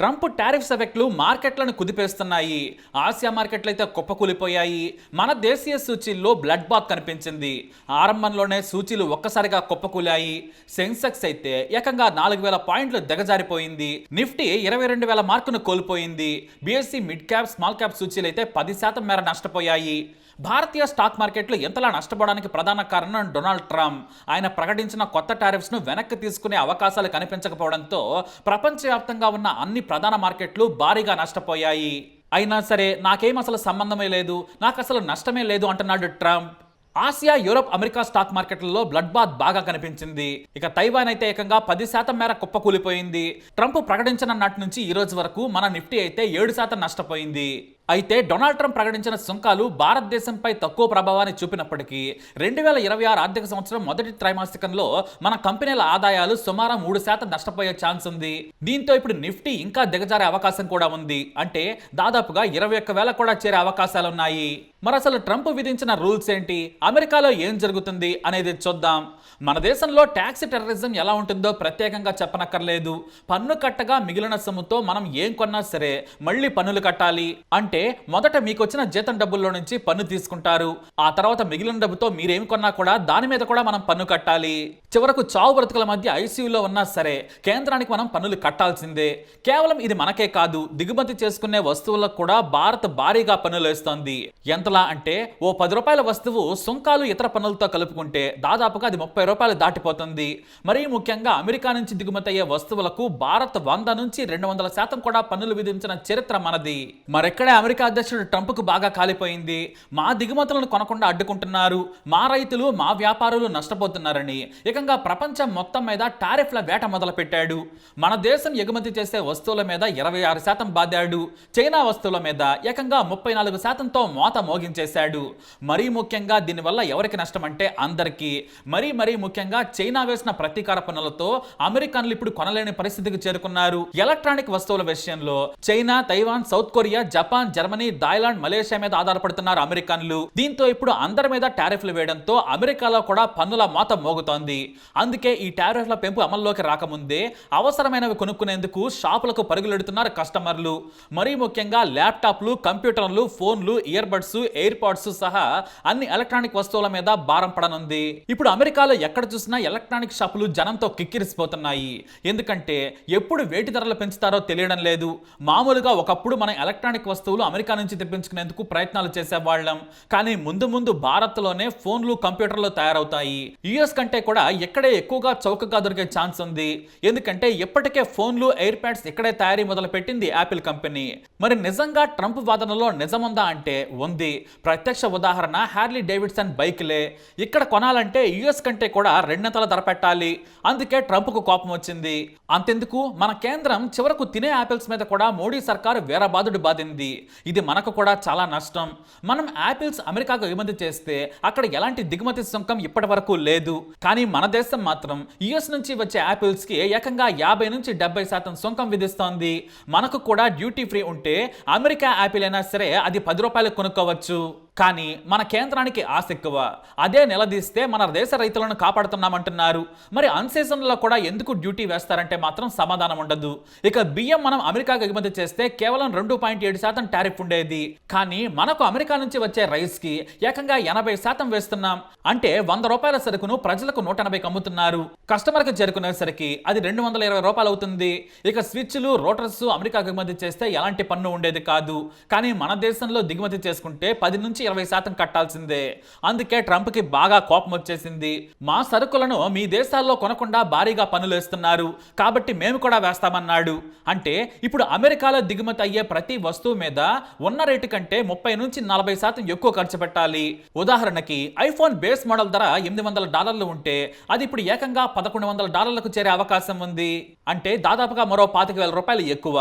Trump tariffs ఎఫెక్ట్లు మార్కెట్లను కుదిపేస్తున్నాయి. Asia మార్కెట్లు అయితే కుప్పకూలిపోయాయి. మన దేశీయ సూచీల్లో బ్లడ్ బాత్ కనిపించింది. ఆరంభంలోనే సూచీలు ఒక్కసారిగా కుప్పకూలాయి. సెన్సెక్స్ అయితే ఏకంగా నాలుగు వేల పాయింట్లు దిగజారిపోయింది. నిఫ్టీ ఇరవై రెండు వేల మార్కును కోల్పోయింది. BSE mid cap small cap సూచీలు అయితే పది శాతం మేర నష్టపోయాయి. భారతీయ స్టాక్ మార్కెట్లు ఎంతలా నష్టపోవడానికి ప్రధాన కారణం డొనాల్డ్ ట్రంప్. ఆయన ప్రకటించిన కొత్త టారిఫ్స్ను వెనక్కి తీసుకునే అవకాశాలు కనిపించకపోవడంతో ప్రపంచవ్యాప్తంగా ఉన్న అన్ని ప్రధాన మార్కెట్లు భారీగా నష్టపోయాయి. అయినా సరే నాకేం అసలు సంబంధమే లేదు నాకు అసలు నష్టమే లేదు అంటున్నాడు Trump. Asia Europe America stock మార్కెట్లలో బ్లడ్ బాత్ బాగా కనిపించింది. ఇక తైవాన్ అయితే ఏకంగా పది శాతం మేర కుప్పకూలిపోయింది ట్రంప్ ప్రకటించిన నాటి నుంచి ఈ రోజు వరకు మన నిఫ్టీ అయితే ఏడు శాతం నష్టపోయింది. అయితే డొనాల్డ్ ట్రంప్ ప్రకటించిన సుంకాలు భారతదేశంపై తక్కువ ప్రభావాన్ని చూపినప్పటికీ రెండు వేల ఇరవై ఆరు ఆర్థిక సంవత్సరం మొదటి త్రైమాసికంలో మన కంపెనీల ఆదాయాలు సుమారు మూడు శాతం నష్టపోయే ఛాన్స్ ఉంది. దీంతో ఇప్పుడు నిఫ్టీ ఇంకా దిగజారే అవకాశం కూడా ఉంది. అంటే దాదాపుగా ఇరవై ఒక్క వేల కూడా చేరే అవకాశాలున్నాయి. మరి అసలు ట్రంప్ విధించిన రూల్స్ ఏంటి? అమెరికాలో ఏం జరుగుతుంది అనేది చూద్దాం. మన దేశంలో ట్యాక్స్ టెర్రరిజం ఎలా ఉంటుందో ప్రత్యేకంగా చెప్పనక్కర్లేదు. పన్ను కట్టగా మిగిలిన సొమ్ముతో మనం ఏం కొన్నా సరే మళ్ళీ పన్నులు కట్టాలి. అంటే మొదట మీకు వచ్చిన జీతం డబ్బుల్లో నుంచి పన్ను తీసుకుంటారు. ఆ తర్వాత మిగిలిన డబ్బుతో మీరేం కొన్నా కూడా దాని మీద కూడా మనం పన్ను కట్టాలి. చివరకు చావు బ్రతుకుల మధ్య ఐసీయూలో ఉన్నా సరే కేంద్రానికి మనం పన్నులు కట్టాల్సిందే. కేవలం ఇది మనకే కాదు దిగుమతి చేసుకునే వస్తువులకు కూడా భారత్ భారీగా పన్నులు వేస్తోంది. ఎంతలా అంటే ఓ పది రూపాయల వస్తువు సుంకాలు ఇతర పన్నులతో కలుపుకుంటే దాదాపుగా అది ముప్పై రూపాయలు దాటిపోతుంది. మరీ ముఖ్యంగా అమెరికా నుంచి దిగుమతి అయ్యే వస్తువులకు భారత్ వంద నుంచి రెండు వందల శాతం కూడా పన్నులు విధించిన చరిత్ర మనది. మరెక్కడే అమెరికా అధ్యక్షుడు ట్రంప్కు బాగా కాలిపోయింది. మా దిగుమతులను కొనకుండా అడ్డుకుంటున్నారు. మా రైతులు మా వ్యాపారులు నష్టపోతున్నారని. ఏకంగా ప్రపంచం మొత్తం మీద టారిఫ్ల వేట మొదలు పెట్టాడు మన దేశం ఎగుమతి చేసే వస్తువుల మీద ఇరవై ఆరు శాతం బాదాడు. చైనా వస్తువుల మీద ఏకంగా ముప్పై నాలుగు శాతంతో మోత మోగించేశాడు. మరీ ముఖ్యంగా దీనివల్ల ఎవరికి నష్టం అంటే అందరికీ. మరీ మరీ ముఖ్యంగా చైనా వేసిన ప్రతీకార పనులతో అమెరికన్లు ఇప్పుడు కొనలేని పరిస్థితికి చేరుకున్నారు. ఎలక్ట్రానిక్ వస్తువుల విషయంలో China Taiwan South Korea Japan Germany Thailand Malaysia మీద ఆధారపడుతున్నారు అమెరికన్లు. దీంతో ఇప్పుడు అందరి మీద టారిఫ్లు వేయడంతో అమెరికాలో కూడా పన్నుల మోత మోగుతోంది. అందుకే ఈ టారిఫ్ల పెంపు అమల్లోకి రాకముందే అవసరమైనవి కొనుక్కునేందుకు షాపులకు పరుగులెడుతున్నారు కస్టమర్లు. మరీ ముఖ్యంగా ల్యాప్టాప్లు కంప్యూటర్లు ఫోన్లు ఇయర్ బడ్స్ ఎయిర్ పాడ్స్ సహా అన్ని ఎలక్ట్రానిక్ వస్తువుల మీద భారం పడనుంది. ఇప్పుడు అమెరికాలో ఎక్కడ చూసినా ఎలక్ట్రానిక్ షాపులు జనంతో కిక్కిరిసిపోతున్నాయి. ఎందుకంటే ఎప్పుడు వేటి ధరలు పెంచుతారో తెలియడం లేదు. మామూలుగా ఒకప్పుడు మనం ఎలక్ట్రానిక్ వస్తువులు అమెరికా నుంచి తెప్పించుకునేందుకు ప్రయత్నాలు చేసేవాళ్ళం. కానీ ముందు ముందు భారత్లోనే ఫోన్లు కంప్యూటర్లు తయారవుతాయి. యుఎస్ కంటే కూడా ఇక్కడే ఎక్కువగా చౌకగా దొరికే ఛాన్స్ ఉంది. ఎందుకంటే ఇప్పటికే ఫోన్లు ఎయిర్ ప్యాడ్స్ ఇక్కడే తయారీ మొదలు పెట్టింది యాపిల్ కంపెనీ. మరి నిజంగా ట్రంప్ వాదనలో నిజముందా అంటే ఉంది. ప్రత్యక్ష ఉదాహరణ హ్యార్లీ డేవిడ్సన్ బైక్లే. ఇక్కడ కొనాలంటే యుఎస్ కంటే కూడా రెండంతల ధర పెట్టాలి. అందుకే ట్రంప్కు కోపం వచ్చింది. అంతెందుకు? మన కేంద్రం చివరకు తినే యాపిల్స్ మీద కూడా మోడీ సర్కారు వేరబాదుడు బాధింది. ఇది మనకు కూడా చాలా నష్టం. మనం యాపిల్స్ అమెరికాకు ఎగుమతి చేస్తే అక్కడ ఎలాంటి దిగుమతి సుంకం ఇప్పటి వరకు లేదు. కానీ మన దేశం మాత్రం యుఎస్ నుంచి వచ్చే యాపిల్స్కి ఏకంగా యాభై నుంచి డెబ్బై శాతం సుంకం విధిస్తోంది. మనకు కూడా డ్యూటీ ఫ్రీ ఉంటే అమెరికా యాపిల్ అయినా సరే అది పది రూపాయలు కొనుక్కోవచ్చు. కానీ మన కేంద్రానికి ఆశ ఎక్కువ. అదే నిలదీస్తే మన దేశ రైతులను కాపాడుతున్నామంటున్నారు. మరి అన్సీజన్లో కూడా ఎందుకు డ్యూటీ వేస్తారంటే మాత్రం సమాధానం ఉండదు. ఇక బియ్యం మనం అమెరికాకు ఎగుమతి చేస్తే కేవలం రెండు పాయింట్ ఏడు శాతం టారిఫ్ ఉండేది. కానీ మనకు అమెరికా నుంచి వచ్చే రైస్కి ఏకంగా ఎనభై శాతం వేస్తున్నాం. అంటే వంద రూపాయల సరుకును ప్రజలకు నూట ఎనభైకి అమ్ముతున్నారు. కస్టమర్కి చేరుకునేసరికి అది రెండు వందల ఇరవై రూపాయలు అవుతుంది. ఇక స్విచ్లు రోటర్స్ అమెరికాకు ఎగుమతి చేస్తే ఎలాంటి పన్ను ఉండేది కాదు. కానీ మన దేశంలో దిగుమతి చేసుకుంటే పది నుంచి ఇరవై శాతం కట్టాల్సిందే. అందుకే ట్రంప్కి బాగా కోపం వచ్చేసింది. మా సరుకులను మీ దేశాల్లో కొనకుండా భారీగా పనులేస్తున్నారు వేస్తున్నారు. కాబట్టి మేము కూడా వేస్తామన్నాడు. అంటే ఇప్పుడు అమెరికాలో దిగుమతి అయ్యే ప్రతి వస్తువు మీద ఉన్న రేటు కంటే ముప్పై నుంచి నలభై శాతం ఎక్కువ ఖర్చు పెట్టాలి. ఉదాహరణకి ఐఫోన్ బేస్ మోడల్ ధర ఎనిమిది వందల డాలర్లు ఉంటే అది ఇప్పుడు ఏకంగా పదకొండు వందల డాలర్లకు చేరే అవకాశం ఉంది. అంటే దాదాపుగా మరో పాతిక వేల రూపాయలు ఎక్కువ.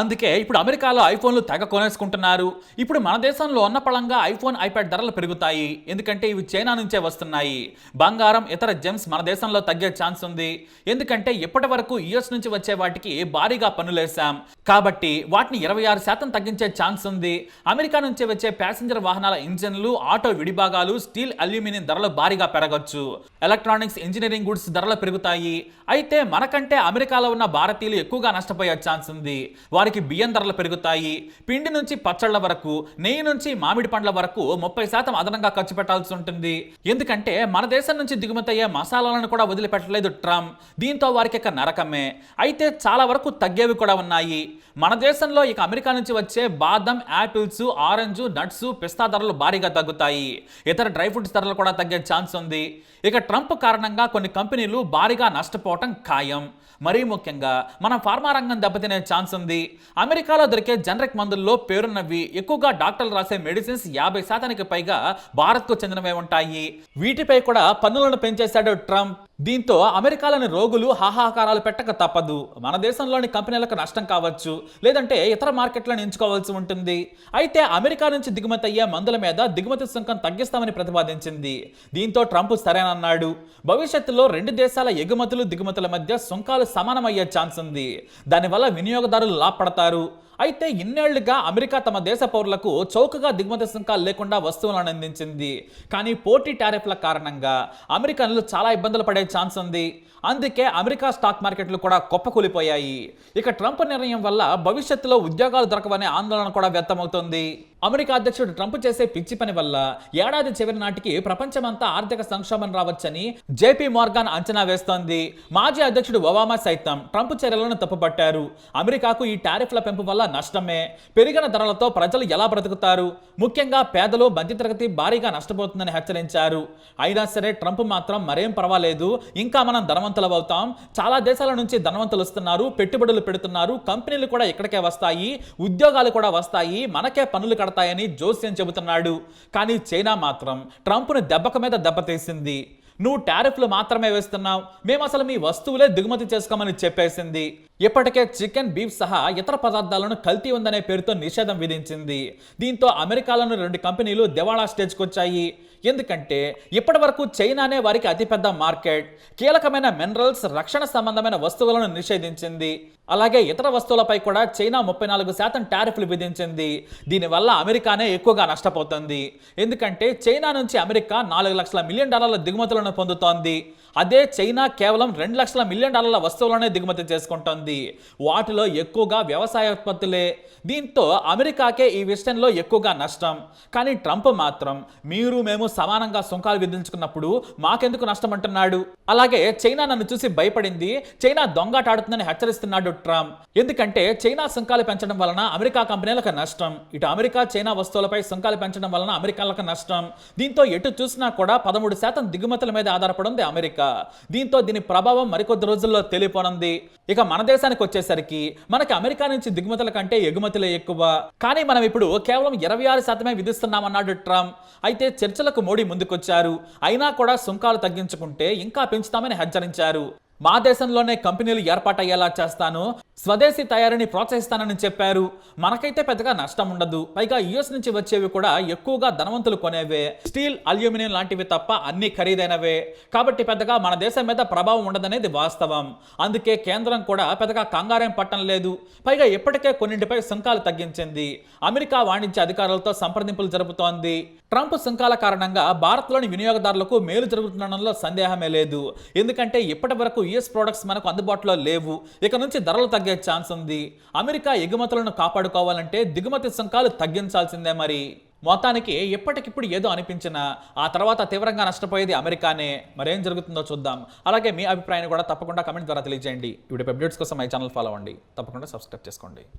అందుకే ఇప్పుడు అమెరికాలో ఐఫోన్లు తెగ కొనేసుకుంటున్నారు. ఇప్పుడు మన దేశంలో ఉన్న పళంగా ఐఫోన్ ఐప్యాడ్ ధరలు పెరుగుతాయి. ఎందుకంటే ఇవి చైనా నుంచే వస్తున్నాయి. బంగారం ఇతర జెమ్స్ మన దేశంలో తగ్గే ఛాన్స్ ఉంది. ఎందుకంటే ఇప్పటి వరకు యుఎస్ నుంచి వచ్చే వాటికి భారీగా పన్నులేశాం. కాబట్టి వాటిని ఇరవై ఆరు శాతం తగ్గించే ఛాన్స్ ఉంది. అమెరికా నుంచి వచ్చే ప్యాసింజర్ వాహనాల ఇంజన్లు ఆటో విడిభాగాలు స్టీల్ అల్యూమినియం ధరలు భారీగా పెరగచ్చు. ఎలక్ట్రానిక్స్ ఇంజనీరింగ్ గుడ్స్ ధరలు పెరుగుతాయి. అయితే మనకంటే అమెరికాలో ఉన్న భారతీయులు ఎక్కువగా నష్టపోయే ఛాన్స్ ఉంది. వారికి బియ్యం ధరలు పెరుగుతాయి. పిండి నుంచి పచ్చళ్ళ వరకు నెయ్యి నుంచి మామిడి పండ్ల వరకు ముప్పై శాతం అదనంగా ఖర్చు పెట్టాల్సి ఉంటుంది. ఎందుకంటే మన దేశం నుంచి దిగుమతి అయ్యే మసాలాలను కూడా వదిలిపెట్టలేదు ట్రంప్. దీంతో వారికి ఇక నరకమే. అయితే చాలా వరకు తగ్గేవి కూడా ఉన్నాయి. మన దేశంలో ఇక అమెరికా నుంచి వచ్చే బాదం యాపిల్స్ ఆరెంజ్ నట్స్ పిస్తా ధరలు భారీగా తగ్గుతాయి. ఇతర డ్రై ఫ్రూట్స్ ధరలు కూడా తగ్గే ఛాన్స్ ఉంది. ఇక ట్రంప్ కారణంగా కొన్ని కంపెనీలు భారీగా నష్టపోవటం ఖాయం. మరీ ముఖ్యంగా మన ఫార్మా రంగం దెబ్బతినే ఛాన్స్ ఉంది. అమెరికాలో దొరికే జనరిక్ మందుల్లో పేరున్నవి ఎక్కువగా డాక్టర్లు రాసే మెడిసిన్స్ యాభై శాతానికి పైగా భారత్కు చెందినవే ఉంటాయి. వీటిపై కూడా పన్నులను పెంచేశాడు ట్రంప్. దీంతో అమెరికాలోని రోగులు హాహాకారాలు పెట్టక తప్పదు. మన దేశంలోని కంపెనీలకు నష్టం కావచ్చు లేదంటే ఇతర మార్కెట్లను ఎంచుకోవాల్సి ఉంటుంది. అయితే అమెరికా నుంచి దిగుమతి అయ్యే మందుల మీద దిగుమతి సుంకం తగ్గిస్తామని ప్రతిపాదించింది. దీంతో ట్రంప్ సరేనన్నాడు. భవిష్యత్తులో రెండు దేశాల ఎగుమతులు దిగుమతుల మధ్య సుంకాలు సమానమయ్యే ఛాన్స్ ఉంది. దానివల్ల వినియోగదారులు లాభపడతారు. అయితే ఇన్నేళ్ళుగా అమెరికా తమ దేశ పౌరులకు చౌకగా దిగుమతి సుంకాలు లేకుండా వస్తువులను అందించింది. కానీ పోటీ టారిఫ్ల కారణంగా అమెరికన్లు చాలా ఇబ్బందులు పడే ఛాన్స్ ఉంది. అందుకే అమెరికా స్టాక్ మార్కెట్లు కూడా కుప్పకూలిపోయాయి. ఇక ట్రంప్ నిర్ణయం వల్ల భవిష్యత్తులో ఉద్యోగాలు దొరకవనే ఆందోళన కూడా వ్యక్తమవుతోంది. అమెరికా అధ్యక్షుడు ట్రంప్ చేసే పిచ్చి పని వల్ల ఏడాది చివరి నాటికి ప్రపంచమంతా ఆర్థిక సంక్షోభం రావచ్చని జేపీ మార్గాన్ అంచనా వేస్తోంది. మాజీ అధ్యక్షుడు ఒబామా సైతం ట్రంప్ చర్యలను తప్పుపట్టారు. అమెరికాకు ఈ టారిఫ్ల పెంపు వల్ల నష్టమే. పెరిగిన ధరలతో ప్రజలు ఎలా బ్రతుకుతారు? ముఖ్యంగా పేదలు మధ్యతరగతి భారీగా నష్టపోతుందని హెచ్చరించారు. అయినా సరే ట్రంప్ మాత్రం మరేం పర్వాలేదు. ఇంకా మనం ధనవంతులవుతాం చాలా దేశాల నుంచి ధనవంతులు వస్తున్నారు. పెట్టుబడులు పెడుతున్నారు. కంపెనీలు కూడా ఇక్కడికే వస్తాయి. ఉద్యోగాలు కూడా వస్తాయి. మనకే పనులు కడతాయని జోస్యం చెబుతున్నాడు. కానీ చైనా మాత్రం ట్రంప్ను దెబ్బక మీద దెబ్బతీసింది నువ్వు టారిఫ్లు మాత్రమే వేస్తున్నావు. మేము అసలు మీ వస్తువులే దిగుమతి చేసుకోమని చెప్పేసింది. ఇప్పటికే చికెన్ బీఫ్ సహా ఇతర పదార్థాలను కల్తీ ఉందనే పేరుతో నిషేధం విధించింది. దీంతో అమెరికాలోని రెండు కంపెనీలు దివాళా స్టేజ్కి వచ్చాయి ఎందుకంటే ఇప్పటి వరకు చైనానే వారికి అతిపెద్ద మార్కెట్. కీలకమైన మినరల్స్ రక్షణ సంబంధమైన వస్తువులను నిషేధించింది. అలాగే ఇతర వస్తువులపై కూడా చైనా ముప్పై నాలుగు శాతం టారిఫ్లు విధించింది. దీనివల్ల అమెరికానే ఎక్కువగా నష్టపోతుంది. ఎందుకంటే చైనా నుంచి అమెరికా నాలుగు లక్షల మిలియన్ డాలర్ల దిగుమతులను పొందుతోంది. అదే చైనా కేవలం రెండు లక్షల మిలియన్ డాలర్ల వస్తువులనే దిగుమతి చేసుకుంటోంది. వాటిలో ఎక్కువగా వ్యవసాయ ఉత్పత్తులే. దీంతో అమెరికాకే ఈ విషయంలో ఎక్కువగా నష్టం. కానీ ట్రంప్ మాత్రం మీరు మేము సమానంగా సుంకాలు విధించుకున్నప్పుడు మాకెందుకు నష్టం? అంటున్నాడు. అలాగే చైనా నన్ను చూసి భయపడింది. చైనా దొంగటాడుతుందని హెచ్చరిస్తున్నాడు ట్రంప్. ఎందుకంటే చైనా సుంకాలు పెంచడం వలన అమెరికా కంపెనీలకు నష్టం. ఇటు అమెరికా చైనా వస్తువులపై సుంకాలు పెంచడం వలన అమెరికాలకు నష్టం. దీంతో ఎటు చూసినా కూడా పదమూడు శాతం దిగుమతుల మీద ఆధారపడింది అమెరికా. దీంతో దీని ప్రభావం మరికొద్ది రోజుల్లో తెలియపోనుంది ఇక మన దేశానికి వచ్చేసరికి మనకి అమెరికా నుంచి దిగుమతుల కంటే ఎగుమతులే ఎక్కువ. కానీ మనం ఇప్పుడు కేవలం ఇరవై ఆరు శాతమే విధిస్తున్నామన్నాడు ట్రంప్. అయితే చర్చలకు మోడీ ముందుకొచ్చారు. అయినా కూడా సుంకాలు తగ్గించుకుంటే ఇంకా పెంచుతామని హెచ్చరించారు. మా దేశంలోనే కంపెనీలు ఏర్పాటయ్యేలా చేస్తాను. స్వదేశీ తయారీని ప్రోత్సహిస్తానని చెప్పారు. మనకైతే పెద్దగా నష్టం ఉండదు. పైగా యుఎస్ నుంచి వచ్చేవి కూడా ఎక్కువగా ధనవంతులు కొనేవే. స్టీల్ అల్యూమినియం లాంటివి తప్ప అన్ని ఖరీదైనవే. కాబట్టి పెద్దగా మన దేశం మీద ప్రభావం ఉండదనేది వాస్తవం. అందుకే కేంద్రం కూడా పెద్దగా కంగారేం పట్టం లేదు. పైగా ఇప్పటికే కొన్నింటిపై సుంకాలు తగ్గించింది. అమెరికా వాణిజ్య అధికారులతో సంప్రదింపులు జరుపుతోంది. ట్రంప్ సుంకాల కారణంగా భారత్లోని వినియోగదారులకు మేలు జరుగుతుండడంలో సందేహమే లేదు. ఎందుకంటే ఇప్పటి వరకు యుఎస్ ప్రొడక్ట్స్ మనకు అందుబాటులో లేవు. ఇక నుంచి ధరలు తగ్గే ఛాన్స్ ఉంది. అమెరికా ఎగుమతులను కాపాడుకోవాలంటే దిగుమతి సుంకాలు తగ్గించాల్సిందే మరి. మొత్తానికి ఎప్పటికిప్పుడు ఏదో అనిపించినా ఆ తర్వాత తీవ్రంగా నష్టపోయేది అమెరికానే. మరేం జరుగుతుందో చూద్దాం. అలాగే మీ అభిప్రాయాన్ని కూడా తప్పకుండా కమెంట్ ద్వారా తెలియజేయండి. ఇప్పుడు అప్డేట్స్ కోసం మై ఛానల్ ఫాలో అవ్వండి. తప్పకుండా సబ్స్క్రైబ్ చేసుకోండి.